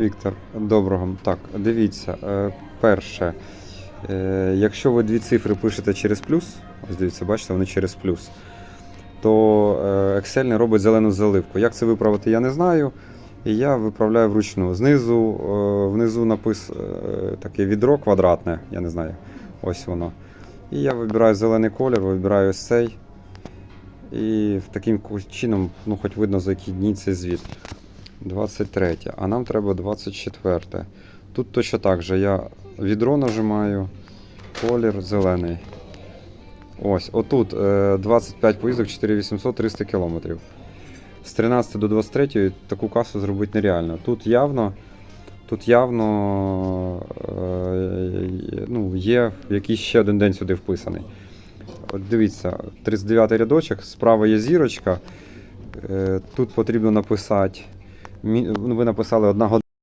Віктор, доброго. Так, дивіться, е, перше, е, якщо ви дві цифри пишете через плюс, ось дивіться, бачите, вони через плюс, то е, Excel не робить зелену заливку. Як це виправити, я не знаю. І я виправляю вручну. Знизу, внизу напис таке відро квадратне, я не знаю. Ось воно. І я вибираю зелений колір, вибираю ось цей. І таким чином, ну, хоч видно, за які дні цей звіт. 23, а нам треба 24. Тут точно так же. Я відро нажимаю, колір зелений. Ось, отут е, 25 поїздок, 4800, 300 кілометрів. З 13 до 23 таку касу зробити нереально. Тут явно, тут явно е, ну, є якийсь ще один день сюди вписаний. От дивіться, 39 рядочок, справа є зірочка. Е, Тут потрібно написати. Ви написали одна година.